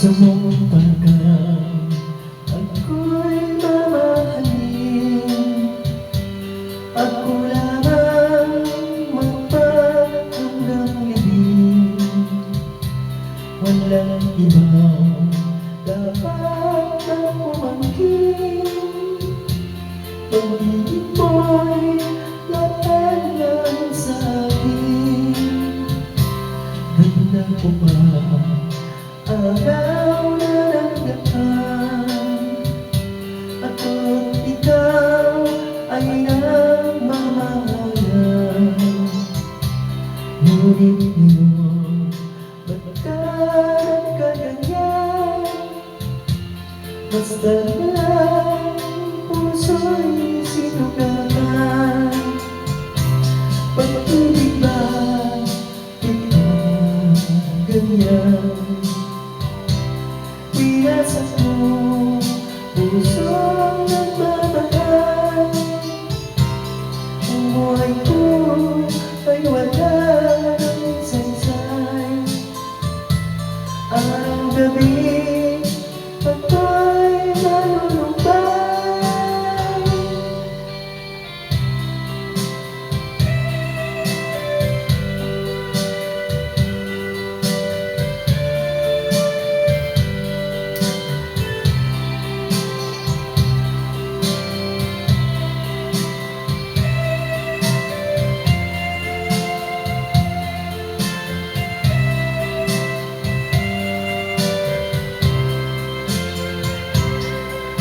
Sumumpal ka Ako'y mamahalin. Ako lamang magpahanggang libing Walang ibang dapat na umangkin. Pag-ibig mo'y lahat lang sa akin. Ganda ko Araw na nagdaan Ako't ikaw ay Ngunit ngayon Ba't ka nagkaganyan Basta lang puso'y sinugatan Pag-ibig ba ganyan buhay ko ay wala ng saysay Araw-gabi ako'y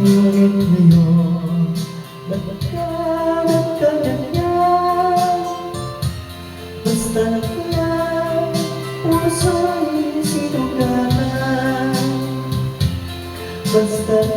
Ngunit ngayon Ba't ka nagkaganyan Basta lang Puso'y sinugatan Basta